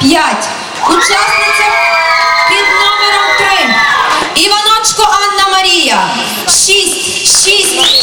П'ять. Учасниця під номером три. Іваночко Анна Марія. Шість, шість, шість,